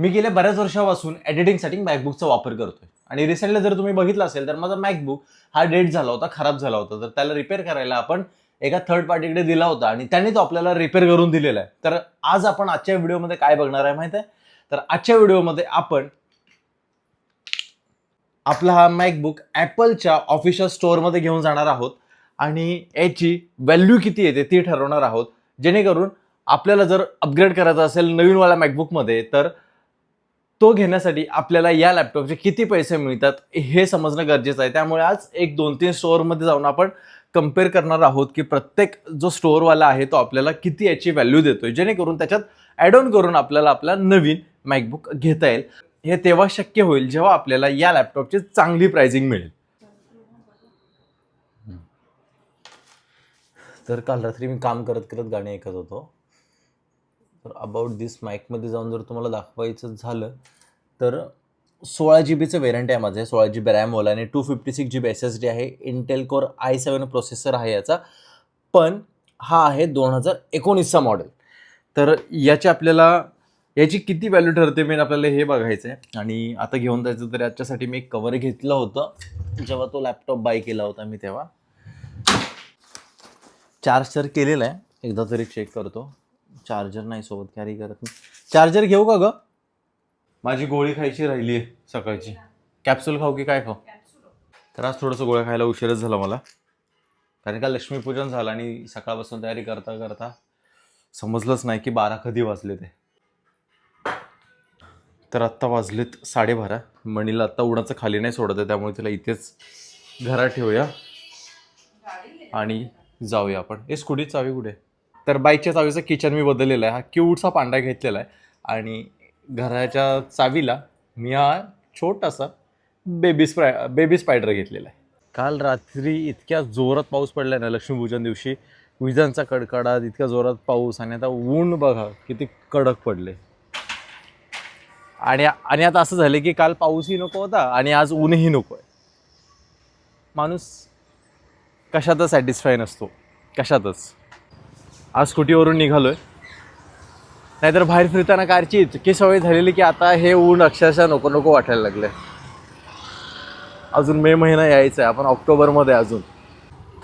मी गेल्या बऱ्याच वर्षापासून एडिटिंगसाठी मॅकबुकचा वापर करतोय. आणि रिसेंटली जर तुम्ही बघितलं असेल तर माझा मॅकबुक हा डेट झाला होता खराब झाला होता. तर त्याला रिपेअर करायला आपण एका थर्ड पार्टीकडे दिला होता आणि त्यांनी तो आपल्याला रिपेअर करून दिलेला आहे. तर आज आपण आजच्या व्हिडिओमध्ये काय बघणार आहे माहिती आहे? तर आजच्या व्हिडिओमध्ये आपण आपला हा मॅकबुक ॲपलच्या ऑफिशियल स्टोअरमध्ये घेऊन जाणार आहोत आणि याची व्हॅल्यू किती येते ती ठरवणार आहोत. जेणेकरून आपल्याला जर अपग्रेड करायचं असेल नवीनवाल्या मॅकबुकमध्ये तर तो घेण्यासाठी आपल्याला या लॅपटॉपचे किती पैसे मिळतात हे समजणं गरजेचं आहे. त्यामुळे आज एक दोन तीन स्टोअरमध्ये जाऊन आपण कंपेअर करणार आहोत की प्रत्येक जो स्टोअरवाला आहे तो आपल्याला किती याची व्हॅल्यू देतोय. जेणेकरून त्याच्यात ॲड ऑन करून आपल्याला आपला नवीन मॅकबुक घेता येईल. हे तेव्हा शक्य होईल जेव्हा आपल्याला या लॅपटॉपची चांगली प्राइसिंग मिळेल. तर काल रात्री मी काम करत करत गाणे ऐकत होतो. तर अबाउट दिस माईकमध्ये जाऊन जर तुम्हाला दाखवायचं झालं तर सोळा जी बीचं वेरियंट आहे माझं. सोळा जी बी रॅमवाला आणि two fifty six G B S S D आहे. Intel core I seven processor आहे याचा. पण हा आहे दोन हजार एकोणीसचा मॉडेल तर याची आपल्याला याची किती व्हॅल्यू ठरते मेन आपल्याला हे बघायचं आहे आणि आता घेऊन जायचं तर याच्यासाठी मी एक कवर घेतलं होतं. जेव्हा तो लॅपटॉप बाय केला होता मी तेव्हा. चार्ज तर केलेला आहे. एकदा तरी चेक करतो. चार्जर नाही सोबत कॅरी करत नाही चार्जर घेऊ का ग? माझी गोळी खायची राहिली आहे सकाळची. कॅप्सूल खाऊ की काय खाऊ? तर आज थोडंसं गोळ्या खायला उशीरच झाला मला. कारण का लक्ष्मीपूजन झालं आणि सकाळपासून तयारी करता करता समजलंच नाही की बारा कधी वाजले ते. तर आत्ता वाजलेत साडेबारा. मणीला आत्ता उन्हाचं खाली नाही सोडत आहे त्यामुळे तिला इथेच घरात ठेवूया. आणि जाऊया आपण. हे स्कूटी चावी कुठे? तर बाईकच्या चावीचं किचन मी बदललेलं आहे. हा क्यूटचा पांडा घेतलेला आहे. आणि घराच्या चावीला मी हा छोटासा बेबी स्पाय बेबी स्पायडर घेतलेला आहे. काल रात्री इतक्या जोरात पाऊस पडला ना लक्ष्मीपूजन दिवशी. विजांचा कडकडाट इतक्या जोरात पाऊस आणि आता ऊन बघा किती कडक पडले आणि आणि आता असं झालं की काल पाऊसही नको होता आणि आज ऊनही नको आहे. माणूस कशातच सॅटिस्फाय नसतो. कशातच. आज स्कूटीवरून निघालोय. नाहीतर बाहेर फिरताना कारची इतकी सवय झालेली की आता हे ऊन अक्षरशः नको नको वाटायला लागले अजून मे महिना यायचा आहे आपण ऑक्टोबरमध्ये अजून.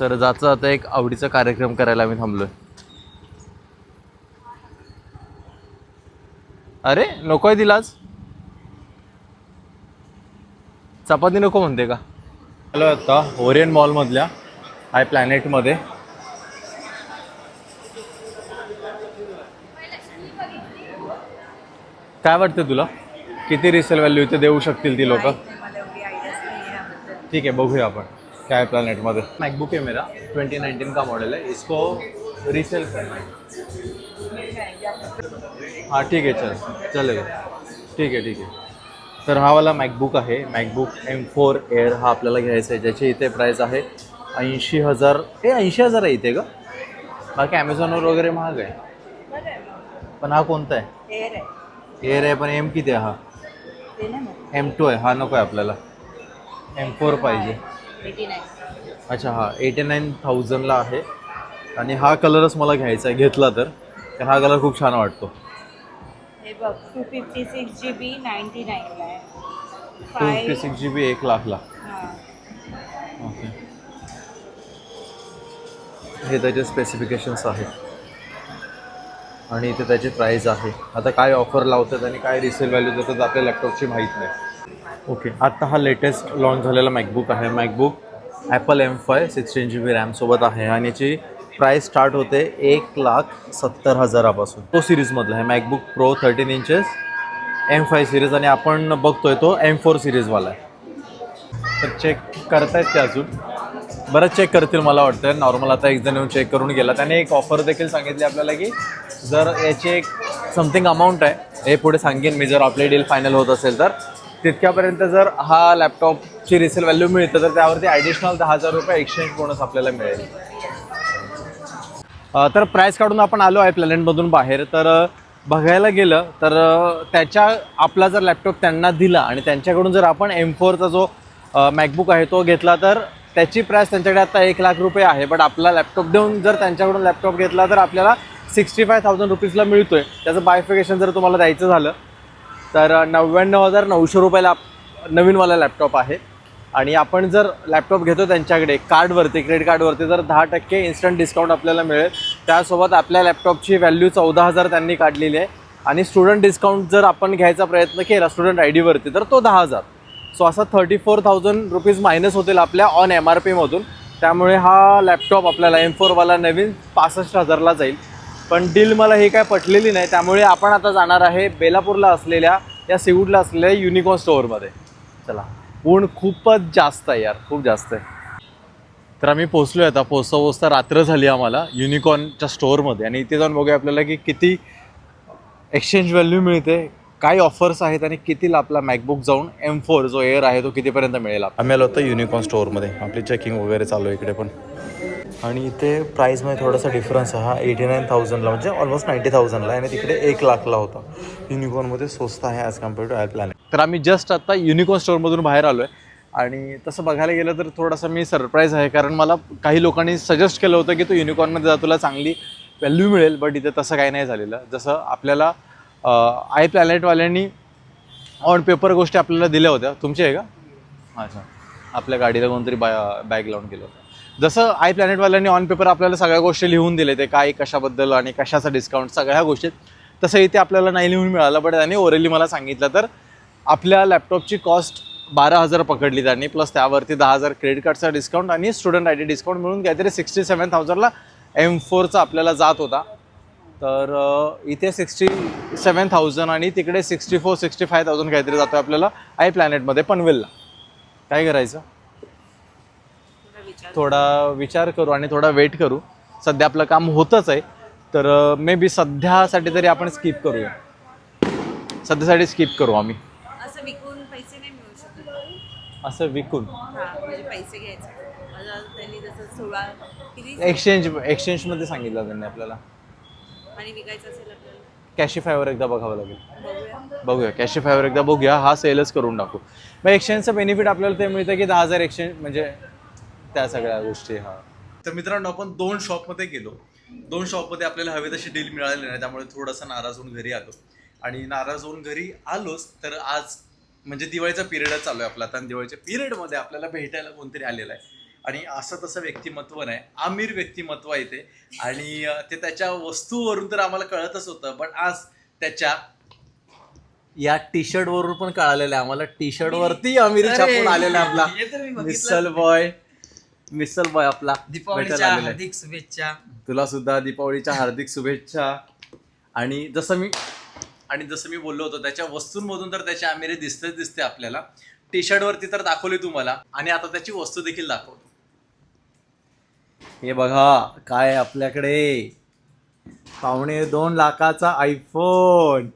तर जायचं आता एक आवडीचा कार्यक्रम करायला आम्ही थांबलोय. अरे नको आहे दिलाच चपाती नको म्हणते का? हॅलो आता ओरियन मॉलमधल्या हाय प्लॅनेटमध्ये. काय वाटतं तुला? किती रिसेल व्हॅल्यू इथे देऊ शकतील ती लोक? ठीक है बघूया आपण. काय प्लॅनेटमध्ये मॅकबुक आहे मेरा. ट्वेंटी नाइनटीन का मॉडल है इसको रिसेल करना है हाँ ठीक है चल. चलेगा ठीक आहे ठीक आहे. तर हा वाला मॅकबुक आहे. मॅकबुक एम फोर एअर हा आपल्याला घ्यायचा आहे ज्याची इथे प्राईस आहे ऐंशी हजार हे ऐंशी हजार आहे इथे का बाकी ॲमेझॉनवर वगैरे महाग आहे. पण हा कोणता आहे? एअर आहे. पण एम किती आहे हा? एम टू आहे हा नको आहे आपल्याला. एम फोर पाहिजे. अच्छा हा एटी नाईन थाउजंडला आहे. आणि हा कलरच मला घ्यायचा आहे घेतला तर. कारण हा कलर खूप छान वाटतो. हे two fifty six G B ninety नाईनला two fifty six G B एक लाखला ओके हे त्याचे स्पेसिफिकेशन्स आहेत. आणि इथे त्याची प्राईज आहे. आता काय ऑफर लावतात आणि काय रिसेल व्हॅल्यू देतात आपल्या लॅपटॉपची माहीत नाही. ओके आत्ता हा लेटेस्ट लॉन्च झालेला मॅकबुक आहे. MacBook Apple M five sixteen G B रॅमसोबत आहे. आणि याची प्राईस स्टार्ट होते एक लाख सत्तर हजारापासून. तो सिरीजमधला आहे. MacBook Pro thirteen inches M five series आणि आपण बघतोय तो एम फोर सिरीजवाला आहे. तर चेक करतायत ते अजून. बरंच चेक करतील मला वाटतं नॉर्मल आता एक जण येऊन चेक करून गेला. त्याने एक ऑफर देखील सांगितली आपल्याला की जर याची एक समथिंग अमाऊंट आहे हे पुढे सांगेन मी. जर आपली डील फायनल होत असेल तर. तितक्यापर्यंत जर हा लॅपटॉपची रिसेल व्हॅल्यू मिळतं तर त्यावरती ॲडिशनल दहा हजार रुपये एक्सचेंज बोनस आपल्याला मिळेल. तर प्राईस काढून आपण आलो आहे प्लॅनेटमधून बाहेर. तर बघायला गेलं तर त्याच्या आपला जर लॅपटॉप त्यांना दिला आणि त्यांच्याकडून जर आपण एम फोरचा जो मॅकबुक आहे तो घेतला तर त्याची प्राईस त्यांच्याकडे आता एक लाख रुपये आहे बट आपला लॅपटॉप देऊन जर त्यांच्याकडून लॅपटॉप घेतला तर आपल्याला सिक्स्टी फाय थाउजंड रुपीजला मिळतोय. त्याचं बायफिकेशन जर तुम्हाला द्यायचं झालं तर नव्याण्णव हजार नऊशे रुपयाला नवीनवाला लॅपटॉप आहे. आणि आपण जर लॅपटॉप घेतो त्यांच्याकडे कार्डवरती क्रेडिट कार्डवरती तर दहा टक्के इन्स्टंट डिस्काउंट आपल्याला मिळेल. त्यासोबत आपल्या लॅपटॉपची व्हॅल्यू चौदा हजार त्यांनी काढलेली आहे. आणि स्टुडंट डिस्काउंट जर आपण घ्यायचा प्रयत्न केला स्टुडंट आय डीवरती तर तो दहा हजार. सो असा thirty four thousand rupees minus होतील आपल्या ऑन एम आर पीमधून त्यामुळे हा लॅपटॉप आपल्याला एम फोरवाला नवीन पासष्ट हजारला जाईल. पण डील मला ही काय पटलेली नाही. त्यामुळे आपण आता जाणार आहे बेलापूरला असलेल्या या सिवूडला असलेल्या युनिकॉन स्टोअरमध्ये चला ऊन खूपच जास्त आहे यार खूप जास्त आहे. तर आम्ही पोचलो आहे आता. पोचता पोचता रात्र झाली आम्हाला युनिकॉनच्या स्टोअरमध्ये आणि इथे जाऊन बघूया आपल्याला की किती एक्सचेंज व्हॅल्यू मिळते. काय ऑफर्स आहेत आणि कितीला आपला मॅकबुक जाऊन एम फोर जो एअर आहे तो कितीपर्यंत मिळेल आम्ही आलो होतो युनिकॉन स्टोअरमध्ये आपली चेकिंग वगैरे चालू आहे इकडे पण. आणि इथे प्राईसमध्ये थोडासा डिफरन्स आहे. हा एटी नाईन थाउजंडला म्हणजे ऑलमोस्ट नाईन्टी थाउजंडला आणि तिकडे एक लाखला होता. युनिकॉनमध्ये स्वस्त आहे as compare to I plan तर आम्ही जस्ट आता युनिकॉन स्टोअरमधून बाहेर आलो आहे आणि तसं बघायला गेलं तर थोडासा मी सरप्राईज आहे. कारण मला काही लोकांनी सजेस्ट केलं होतं की तू युनिकॉर्नमध्ये जा तुला चांगली व्हॅल्यू मिळेल बट इथे तसं काही नाही झालेलं. जसं आपल्याला आय प्लॅनेटवाल्यांनी ऑन पेपर गोष्टी आपल्याला दिल्या होत्या. तुमची आहे का? अच्छा. आपल्या गाडीला कोणतरी बॅ बॅग लावून गेलं होतं. जसं आय प्लॅनेटवाल्यांनी ऑन पेपर आपल्याला सगळ्या गोष्टी लिहून दिले ते काय कशाबद्दल आणि कशाचा डिस्काउंट सगळ्या गोष्टीत तसं इथे आपल्याला नाही लिहून मिळालं बट त्यांनी ओरली मला सांगितलं तर आपल्या लॅपटॉपची कॉस्ट बारा हजार पकडली त्यांनी प्लस त्यावरती दहा हजार क्रेडिट कार्डचा डिस्काउंट आणि स्टुडंट आय डी डिस्काउंट मिळून काहीतरी सिक्स्टी सेवन थाउजंडला एम फोरचा आपल्याला जात होता. तर इथे सिक्स्टी सेवन थाउजंड आणि तिकडे sixty four sixty five thousand काहीतरी जातो आपल्याला आय प्लॅनेटमध्ये पनवेलला. काय करायचं? थोडा विचार करू आणि थोडा वेट करू. सध्या आपलं काम होतच आहे तर मे बी सध्यासाठी तरी आपण स्किप करूया. सध्यासाठी स्किप करू आम्ही. असं विकून पैसे नाही मिळू शकत. असं विकून? हा म्हणजे पैसे घ्यायचे. एक्सचेंज एक्सचेंजमध्ये सांगितलं त्यांनी आपल्याला. आणि विकायचं असेल आपल्याला. कॅशिफायवर एकदा बघावं लागेल. बघूया. बघूया. कॅशिफायवर एकदा बघूया. हा सेलच करून टाकू. मग एक्सचेंजचं बेनिफिट आपल्याला ते मिळतं की दहा हजार एक्सचेंज म्हणजे त्या सगळ्या गोष्टी हा. तर मित्रांनो आपण दोन शॉपमध्ये गेलो. दोन शॉपमध्ये आपल्याला हवे तशी डील मिळाली नाही. त्यामुळे थोडंसं नाराज होऊन घरी आलो. आणि नाराज होऊन घरी आलोच तर आज म्हणजे दिवाळीचा पिरियडच चालू आहे आपला. आता आणि दिवाळीच्या पिरियडमध्ये आपल्याला भेटायला कोणतरी आलेलं आहे. आणि असं तसं व्यक्तिमत्व नाही. आमिर व्यक्तिमत्व आहे ते. आणि ते त्याच्या वस्तूवरून तर आम्हाला कळतच होतं पण आज त्याच्या या टी शर्ट वरून पण कळालेलं आहे आम्हाला. टी शर्ट वरती अमीर छापून आलेला आहे आपला. मिसल बॉय. मिसल बॉय आपला. दीपावलीच्या. हार्दिक शुभेच्छा. तुला सुद्धा दीपावलीच्या हार्दिक शुभेच्छा. आणि जसं मी आणि जसं मी बोललो होतो त्याच्या वस्तूंमधून तर त्याची आमिरे दिसतेच दिसते आपल्याला. टी शर्ट वरती तर दाखवली तुम्हाला. आणि आता त्याची वस्तू देखील दाखवतो. हे बघा काय आहे आपल्याकडे? पावणे दोन लाखाचा आयफोन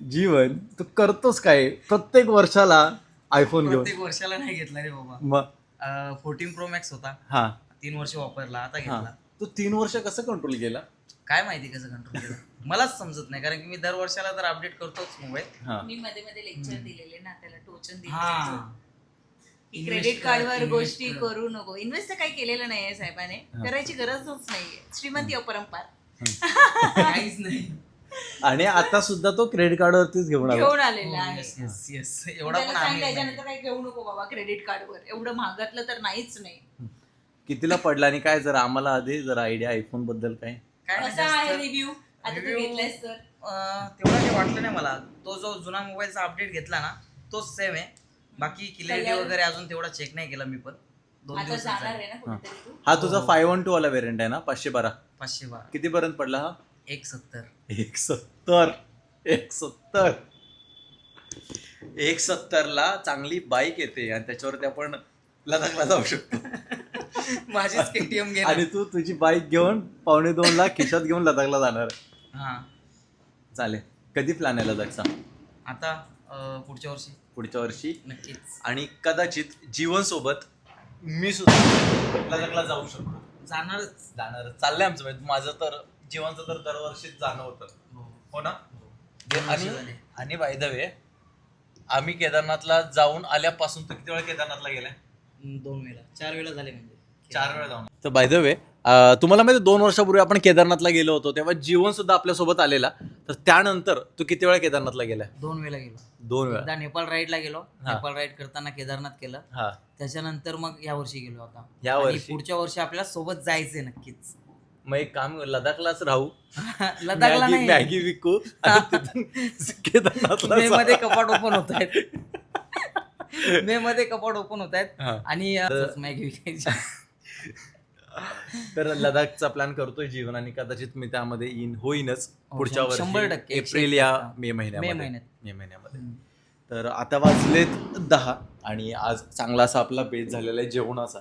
जीवन तू करतोस काय? प्रत्येक वर्षाला आयफोन घेऊन. प्रत्येक वर्षाला नाही घेतला रे बाबा. मग फोर्टीन प्रो मॅक्स होता. हा. तीन वर्ष वापरला आता हा. घेतला. तू तीन वर्ष कसं कंट्रोल केला? काय माहिती कसं कंट्रोल केलं? मलाच समजत नाही कारण की मी दर वर्षाला तर अपडेट करतोच मोबाईल हा. मी मध्ये मध्ये लेक्चर दिलेले ना त्याला टोचन हा. दिले क्रेडिट कार्डवर गोष्टी करू. नको. इन्व्हेस्ट तर काही केलेलं नाहीये साहेबाने. करायची गरजच नाहीये. श्रीमंती अपरंपार. काहीच नाही. आणि आता सुद्धा तो क्रेडिट कार्डवरतीच घेऊन आला. घेऊन आलेला आहे. येस येस येस एवढा त्याला पण सांगितलं, आम्ही याच्यानंतर काही घेऊ नको बाबा क्रेडिट कार्डवर एवढं महागातलं तर नाहीच नाही. कितीला पडला आणि काय जरा आम्हाला आधी जरा आयडिया आयफोनबद्दल काय? कसा आहे जास्त, रिव्ह्यू आता तू Review- घेतलायस तर. अं, तेवढं काही वाटलं नाही मला. तो जो जुना मोबाईलचा अपडेट घेतला ना तोच सेम आहे. बाकी क्लिअरिटी वगैरे अजून तेवढा चेक नाही केला मी पण. दोन आता दिवस जाणार आहे. ना कुठेतरी तू? हा तुझा फाय वन टू वाला वेरियंट आहे ना? पाचशे बारा. पाचशे बारा. किती पर्यंत पडला हा? एक सत्तर. एक सत्तर. एक सत्तर. एक सत्तरला चांगली बाईक येते आणि त्याच्यावरती आपण लडाखला जाऊ शकतो. माझीच केटीएम घे आणि तू तुझी बाईक घेऊन पावणे दोन लाख खिशात घेऊन लडाखला जाणार हा. चालेल. कधी प्लॅन आहे लडाखचा आता अं, पुढच्या वर्षी. पुढच्या वर्षी. नक्कीच. आणि कदाचित जीवन सोबत मी सुद्धा लडाखला जाऊ शकतो. जाणारच. जाणार चाललंय आमचं म्हणजे माझं तर जीवनचं तर दरवर्षीच जाणं होतं हो ना? वर्ष आणि. आणि बाय द वे आम्ही केदारनाथला जाऊन आल्यापासून तर किती वेळा केदारनाथला गेलाय? दोन वेळा. चार वेळा झाले म्हणजे. चार वेळा जाऊन. तर बाय द वे तुम्हाला माहिती दोन वर्षापूर्वी आपण केदारनाथला गेलो होतो तेव्हा जीवन सुद्धा आपल्यासोबत आलेला. तर त्यानंतर तू किती वेळा केदारनाथला गेलाय दोन वेळेला गेलो. दोन वेळा. एकदा नेपाळ राईडला गेलो. हा. नेपाळ राईड करताना केदारनाथ केलं. हा. त्याच्यानंतर मग या वर्षी गेलो आता. या आणि वर्षी? पुढच्या वर्षी आपल्याला सोबत जायचंय नक्कीच. मग एक काम कर, लडाखलाच राहू. लडाखला मॅगी नाही. मॅगी विकू आणि तिथून केदारनाथला मे जाऊ. मध्ये कपाट ओपन होत आहेत. मे मध्ये कपाट ओपन होत आहेत. हा. आणि अं, मॅगी विकायची. तर लडाखचा प्लॅन करतोय जीवन आणि कदाचित मी त्यामध्ये येईन होईनच हो, पुढच्या शं- शंभर वर्षी टक्के, एकशे एप्रिल एक या टक्का. मे महिन्यामध्ये. मे महिन्यात. मे महिन्यामध्ये. तर आता वाजलेत दहा आणि आज चांगला असा आपला बेत झालेला आहे जेवणाचा.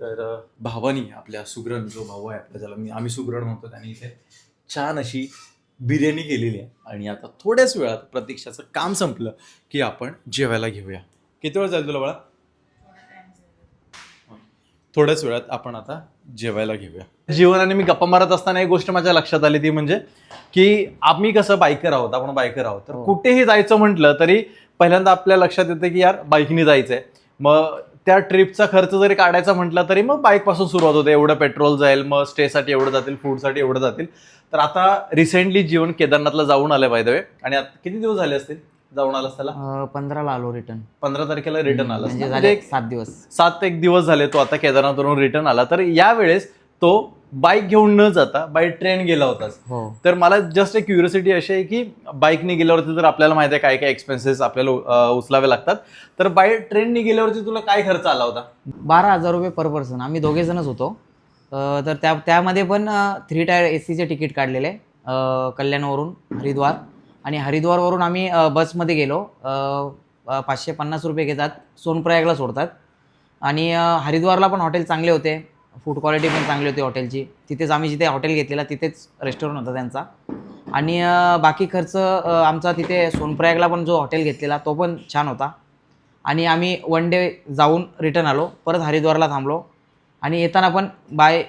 तर अं, भावानी आपल्या सुगरण जो भाऊ आहे आपल्या ज्याला मी आम्ही सुगरण म्हणतो त्याने इथे छान अशी बिर्याणी केलेली आहे. आणि आता थोड्याच वेळात प्रतीक्षाचं काम संपलं की आपण जेवायला घेऊया. किती वेळ जाईल तुला बाळा? थोड्याच वेळात आपण आता जेवायला घेऊया. जीवन आणि मी गप्पा मारत असताना एक गोष्ट माझ्या लक्षात आली ती म्हणजे की आम्ही कसं बायकर आहोत आपण बायकर आहोत. तर हो. कुठेही जायचं म्हटलं तरी पहिल्यांदा आपल्या लक्षात येतं की यार बाईकनी जायचंय. मग त्या ट्रिपचा खर्च जरी काढायचा म्हटलं तरी मग बाईकपासून सुरुवात होते. एवढं पेट्रोल जाईल मग स्टेसाठी एवढं जातील फूडसाठी एवढं जातील. तर आता रिसेंटली जीवन केदारनाथला जाऊन आलं पाहिजे आणि आता किती दिवस झाले असतील? जाऊन आलास त्याला? पंधराला आलो रिटर्न पंधरा तारखेला रिटर्न आला म्हणजे झाले म्हणजे सात दिवस. सात एक दिवस झाले तो आता केदारनाथवरून रिटर्न आला. तर यावेळेस तो बाईक घेऊन न जाता बाय ट्रेन गेला होताच हो. तर मला जस्ट एक क्युरियोसिटी अशी आहे की बाईकने गेल्यावरती तर आपल्याला माहिती आहे काय काय एक्सपेन्सेस आपल्याला उचलावे लागतात. तर बाय ट्रेनने गेल्यावरती तुला काय खर्च आला होता? बारा हजार रुपये पर पर्सन आम्ही दोघे जणच होतो. तर त्या त्यामध्ये पण थ्री टायर ए सीचे तिकीट काढलेले कल्याणवरून हरिद्वार. आणि हरिद्वारवरून आम्ही बसमध्ये गेलो. पाचशे पन्नास रुपये घेतात. सोनप्रयागला सोडतात. आणि हरिद्वारला पण हॉटेल चांगले होते. फूड क्वालिटी पण चांगली होती हॉटेलची. तिथेच आम्ही जिथे हॉटेल घेतलेला तिथेच रेस्टॉरंट होता त्यांचा. आणि बाकी खर्च आमचा तिथे सोनप्रयागला पण जो हॉटेल घेतलेला तो पण छान होता. आणि आम्ही वन डे जाऊन रिटर्न आलो. परत हरिद्वारला थांबलो. आणि येताना पण बाय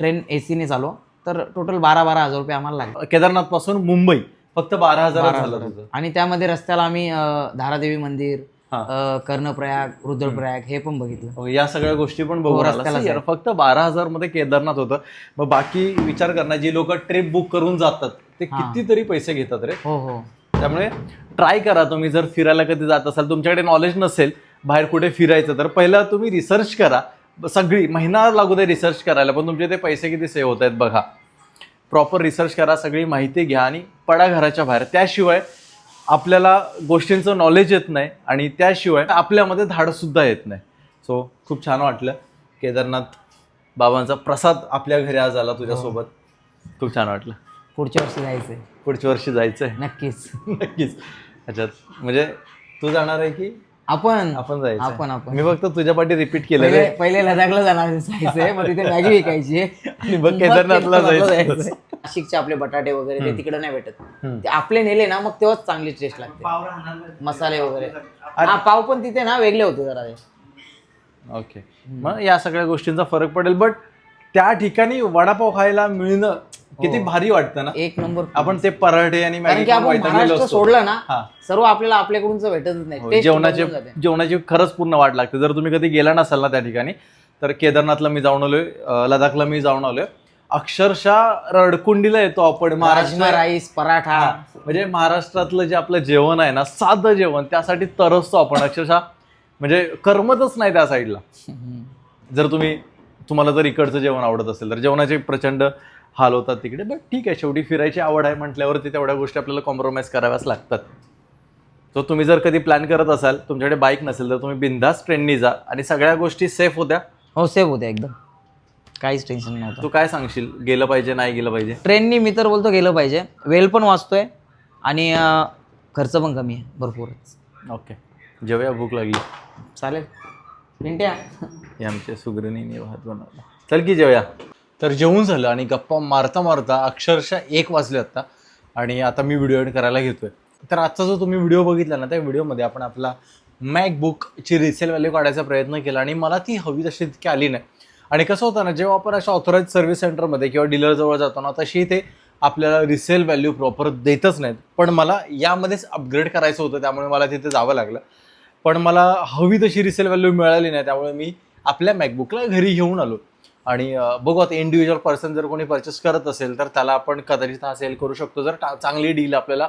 ट्रेन ए सीनेच आलो तर टोटल बारा बारा हजार रुपये आम्हाला लागले. केदारनाथपासून मुंबई. फक्त बारा हजार बारा झालं हजार. तुझं आणि त्यामध्ये रस्त्याला आम्ही अं, धारादेवी मंदिर हा. अं, कर्णप्रयाग रुद्रप्रयाग हे पण बघितलं हो, या सगळ्या गोष्टी पण हो, यार, आहे. फक्त बारा हजारमध्ये केदारनाथ होतं मग बाकी विचार करणार जी लोक ट्रिप बुक करून जातात ते हा. कितीतरी पैसे घेतात रे हो हो त्यामुळे ट्राय करा तुम्ही जर फिरायला कधी जात असाल तुमच्याकडे नॉलेज नसेल बाहेर कुठे फिरायचं तर पहिला तुम्ही रिसर्च करा सगळी महिना लागू दे रिसर्च करायला पण तुमचे ते पैसे किती सेव्ह होत आहेत बघा प्रॉपर रिसर्च करा सगळी माहिती घ्या आणि पडा घराच्या बाहेर. त्याशिवाय आपल्याला गोष्टींचं नॉलेज येत नाही आणि त्याशिवाय आपल्यामध्ये धाडससुद्धा येत नाही. सो खूप छान वाटलं. केदारनाथ बाबांचा प्रसाद आपल्या घरी आज आला तुझ्यासोबत. खूप छान वाटलं. पुढच्या वर्षी जायचंय. पुढच्या वर्षी जायचं आहे नक्कीच. नक्कीच. अच्छा म्हणजे तू जाणार आहे की? आपण. आपण जायचं. आपण आपण. मी फक्त तुझ्या पाठी रिपीट केलेलं पहिले पहिले लडाखला जाणार जायचंय मग तिथे मॅगी विकायची आणि मग केदारनाथला जायचं. नाशिकचे आपले बटाटे वगैरे ते तिकडे नाही भेटत. हम्म. ते आपले नेले ना मग तेव्हाच चांगली टेस्ट लागते. मसाले वगैरे. हा पाव पण तिथे ना वेगळे होते जरा. ते ओके मग या सगळ्या गोष्टींचा फरक पडेल बट त्या ठिकाणी वडापाव खायला मिळणं किती भारी वाटतं ना? एक नंबर आपण ते पराठे आणि कारण की आपण महाराष्ट्र. सोडलं ना हा. सर्व आपल्याला आपल्याकडूनच भेटतच नाही. हो, जेवणाचे. जेवणाची खरंच पूर्ण वाट लागते. जर तुम्ही कधी गेला नसाल ना त्या ठिकाणी तर केदारनाथला मी जाऊन आलोय लडाखला मी जाऊन आलोय. अक्षरशः रडकुंडीला येतो आपण महाराष्ट्र राईस पराठा. म्हणजे महाराष्ट्रातलं जे आपलं जेवण आहे ना साधं जेवण त्यासाठी तरसतो आपण अक्षरशः. म्हणजे करमतच नाही त्या साईडला. जर तुम्ही तुम्हाला जर इकडचं जेवण आवडत असेल तर जेवणाचे प्रचंड हाल होतात तिकडे. बट ठीक आहे शेवटी फिरायची आवड आहे म्हटल्यावरती तेवढ्या गोष्टी आपल्याला कॉम्प्रोमाइज कराव्याच लागतात. तर तुम्ही जर कधी प्लॅन करत असाल तुमच्याकडे बाईक नसेल तर तुम्ही बिंदास ट्रेननी जा आणि सगळ्या गोष्टी सेफ होत्या. हो सेफ होते एकदम. काहीच टेन्शन नव्हतं. तू काय सांगशील? गेलं पाहिजे नाही गेलं पाहिजे? ट्रेननी मी तर बोलतो गेलं पाहिजे. वेळ पण वाचतोय आणि अं, खर्च पण कमी आहे भरपूरच. ओके जेवूया भूक लागली. चालेल. पिंट्या हे आमच्या सुगरणीने भात बनवला. चल की जेवूया. तर जेवून झालं आणि गप्पा मारता मारता अक्षरशः एक वाजले आता आणि आता मी व्हिडिओ एड करायला घेतोय. तर आजचा जो तुम्ही व्हिडिओ बघितला ना त्या व्हिडिओमध्ये आपण आपला मॅकबुकची रिसेल व्हॅल्यू काढायचा प्रयत्न केला आणि मला ती हवी तशी तितकी आली नाही. आणि कसं होतं ना जेव्हा आपण अशा ऑथोराईज सर्व्हिस सेंटरमध्ये किंवा डीलरजवळ जातो ना तशी ते आपल्याला रिसेल व्हॅल्यू प्रॉपर देतच नाहीत. पण मला यामध्येच अपग्रेड करायचं होतं त्यामुळे मला तिथे जावं लागलं. पण मला हवी तशी रिसेल व्हॅल्यू मिळाली नाही त्यामुळे मी आपल्या मॅकबुकला घरी घेऊन आलो. आणि बघू आता इंडिव्हिज्युअल पर्सन जर कोणी परचेस करत असेल तर त्याला आपण कदाचित हा सेल करू शकतो. जर चांगली डील आपल्याला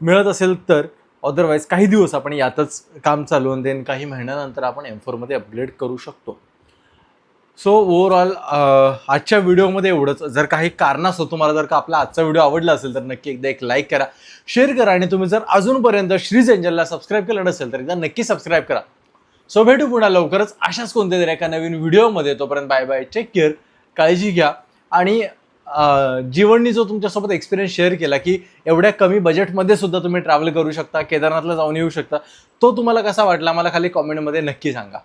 मिळत असेल तर अदरवाईज काही दिवस आपण यातच काम चालवून देन काही महिन्यानंतर आपण एम फोरमध्ये अपग्रेड करू शकतो. सो ओव्हरऑल आजच्या व्हिडिओमध्ये एवढंच. जर काही कारणास्तव तुम्हाला जर का आपला आजचा व्हिडिओ आवडला असेल तर नक्की एकदा एक लाईक करा शेअर करा आणि तुम्ही जर अजूनपर्यंत श्रीज एंजलला सबस्क्राईब केलं नसेल तर एकदा नक्की सबस्क्राईब करा. सो भेटू पुन्हा लवकरच. अशाच कोणत्या तरी एका नवीन व्हिडिओमध्ये. तोपर्यंत बाय बाय टेक केअर काळजी घ्या. आणि जीवननी जो तुमच्यासोबत एक्सपिरियन्स शेअर केला की एवढ्या कमी बजेटमध्ये सुद्धा तुम्ही ट्रॅव्हल करू शकता केदारनाथला जाऊन येऊ शकता तो तुम्हाला कसा वाटला? मला खाली कॉमेंटमध्ये नक्की सांगा.